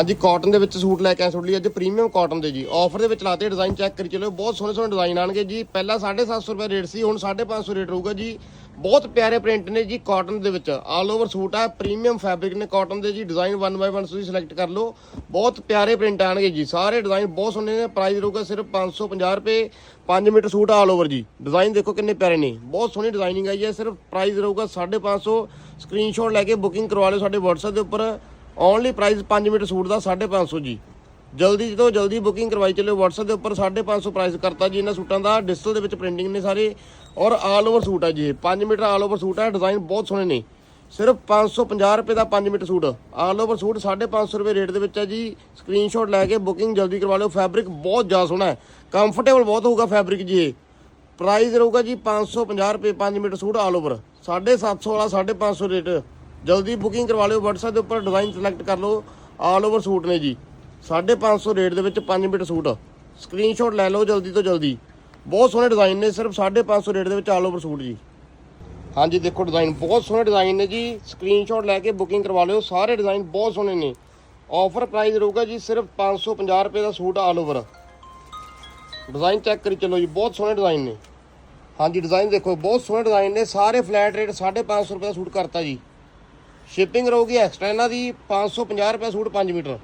ਹਾਂਜੀ ਕਾਟਨ ਦੇ ਵਿੱਚ ਸੂਟ ਲੈ ਕੇ ਆਏ ਤੁਹਾਡੇ ਲਈ ਅੱਜ ਪ੍ਰੀਮੀਅਮ ਕਾਟਨ ਦੇ ਜੀ। ਆਫਰ ਦੇ ਵਿੱਚ ਲਾਤੇ ਡਿਜ਼ਾਈਨ ਚੈੱਕ ਕਰੀ ਚਲੋ ਬਹੁਤ ਸੋਹਣੇ ਸੋਹਣੇ ਡਿਜ਼ਾਈਨ ਆਣਗੇ ਜੀ। ਪਹਿਲਾਂ 750 ਰੁਪਏ ਰੇਟ ਸੀ, ਹੁਣ 550 ਰੇਟ ਰਹੂਗਾ ਜੀ। ਬਹੁਤ ਪਿਆਰੇ ਪ੍ਰਿੰਟ ਨੇ ਜੀ ਕਾਟਨ ਦੇ ਵਿੱਚ। ਆਲ ਓਵਰ ਸੂਟ ਆ ਪ੍ਰੀਮੀਅਮ ਫੈਬਰਿਕ ਨੇ ਕਾਟਨ ਦੇ ਜੀ। ਡਿਜ਼ਾਈਨ 1 ਬਾਈ 1 ਤੁਸੀਂ ਸਿਲੈਕਟ ਕਰ ਲਓ। ਬਹੁਤ ਪਿਆਰੇ ਪ੍ਰਿੰਟ ਆਣਗੇ ਜੀ। ਸਾਰੇ ਡਿਜ਼ਾਈਨ ਬਹੁਤ ਸੋਹਣੇ ਨੇ ਪ੍ਰਾਈਸ ਰਹੂਗਾ ਸਿਰਫ 550 ਰੁਪਏ। 5 ਮੀਟਰ ਸੂਟ ਆਲ ਓਵਰ ਜੀ। ਡਿਜ਼ਾਈਨ ਦੇਖੋ ਕਿੰਨੇ ਪਿਆਰੇ ਨੇ। ਬਹੁਤ ਸੋਹਣੀ ਡਿਜ਼ਾਈਨਿੰਗ ਆਈ ਹੈ। ਸਿਰਫ ਪ੍ਰਾਈਸ ਰਹੂਗਾ 550 ਸਕਰੀਨਸ਼ਾਟ ਲੈ ਕੇ ਬੁਕਿੰਗ ਕਰਵਾ ਲਿਓ ਸਾਡੇ WhatsApp ਦੇ ਉੱਪਰ। ਓਨਲੀ ਪ੍ਰਾਈਸ 5 ਮੀਟਰ ਸੂਟ ਦਾ 550 ਜੀ। ਜਲਦੀ ਤੋਂ ਜਲਦੀ ਬੁਕਿੰਗ ਕਰਵਾਈ ਚੱਲਿਓ, WhatsApp ਦੇ ਉੱਪਰ 550 ਪ੍ਰਾਈਸ ਕਰਤਾ ਜੀ ਇਹਨਾਂ ਸੂਟਾਂ ਦਾ। ਡਿਜੀਟਲ ਦੇ ਵਿੱਚ ਪ੍ਰਿੰਟਿੰਗ ਨੇ ਸਾਰੇ। ਔਰ ਆਲ ਓਵਰ ਸੂਟ ਹੈ ਜੀ ਇਹ। 5 ਮੀਟਰ ਆਲ ਓਵਰ ਸੂਟ ਹੈ ਡਿਜ਼ਾਈਨ ਬਹੁਤ ਸੋਹਣੇ ਨੇ। ਸਿਰਫ 550 ਰੁਪਏ ਦਾ 5 metre suit. All over suit 550 ਰੁਪਏ ਰੇਟ ਦੇ ਵਿੱਚ ਹੈ ਜੀ। ਸਕਰੀਨਸ਼ਾਟ ਲੈ ਕੇ ਬੁਕਿੰਗ ਜਲਦੀ ਕਰਵਾ ਲਿਓ। ਫੈਬਰਿਕ ਬਹੁਤ ਜ਼ਿਆਦਾ ਸੋਹਣਾ ਹੈ। ਕੰਫਰਟੇਬਲ ਬਹੁਤ ਹੋਊਗਾ ਫੈਬਰਿਕ ਜੀ ਇਹ। ਪ੍ਰਾਈਸ ਰਹੂਗਾ ਜੀ 550 ਰੁਪਏ 5 ਮੀਟਰ ਸੂਟ ਆਲ ਓਵਰ 750 ਵਾਲਾ 550 ਰੇਟ ਜਲਦੀ ਬੁਕਿੰਗ ਕਰਵਾ ਲਿਓ, WhatsApp ਦੇ ਉੱਪਰ ਡਿਜ਼ਾਈਨ ਸਿਲੈਕਟ ਕਰ ਲਓ। ਆਲ ਓਵਰ ਸੂਟ ਨੇ ਜੀ। 550 ਰੇਟ ਦੇ ਵਿੱਚ 5 ਮੀਟਰ ਸੂਟ। ਸਕਰੀਨਸ਼ਾਟ ਲੈ ਲਓ ਜਲਦੀ ਤੋਂ ਜਲਦੀ। ਬਹੁਤ ਸੋਹਣੇ ਡਿਜ਼ਾਈਨ ਨੇ, ਸਿਰਫ 550 ਰੇਟ ਦੇ ਵਿੱਚ ਆਲ ਓਵਰ ਸੂਟ ਜੀ। ਹਾਂਜੀ, ਦੇਖੋ ਡਿਜ਼ਾਈਨ ਬਹੁਤ ਸੋਹਣੇ ਡਿਜ਼ਾਈਨ ਨੇ ਜੀ। ਸਕਰੀਨਸ਼ਾਟ ਲੈ ਕੇ ਬੁਕਿੰਗ ਕਰਵਾ ਲਿਓ। ਸਾਰੇ ਡਿਜ਼ਾਈਨ ਬਹੁਤ ਸੋਹਣੇ ਨੇ। ਆਫਰ ਪ੍ਰਾਈਸ ਰਹੂਗਾ ਜੀ ਸਿਰਫ 550 ਰੁਪਏ ਦਾ suit all over design check ਕਰੀ ਚੱਲੋ ਜੀ, ਬਹੁਤ ਸੋਹਣੇ ਡਿਜ਼ਾਈਨ ਨੇ। ਹਾਂਜੀ ਡਿਜ਼ਾਈਨ ਦੇਖੋ, ਬਹੁਤ ਸੋਹਣੇ ਡਿਜ਼ਾਈਨ ਨੇ। ਸਾਰੇ ਫਲੈਟ ਰੇਟ 550 ਰੁਪਏ ਦਾ ਸੂਟ ਕਰਤਾ ਜੀ। ਸ਼ਿਪਿੰਗ ਰਹੂਗੀ ਐਕਸਟਰਾ ਇਹਨਾਂ ਦੀ 550 ਰੁਪਏ ਸੂਟ 5 ਮੀਟਰ।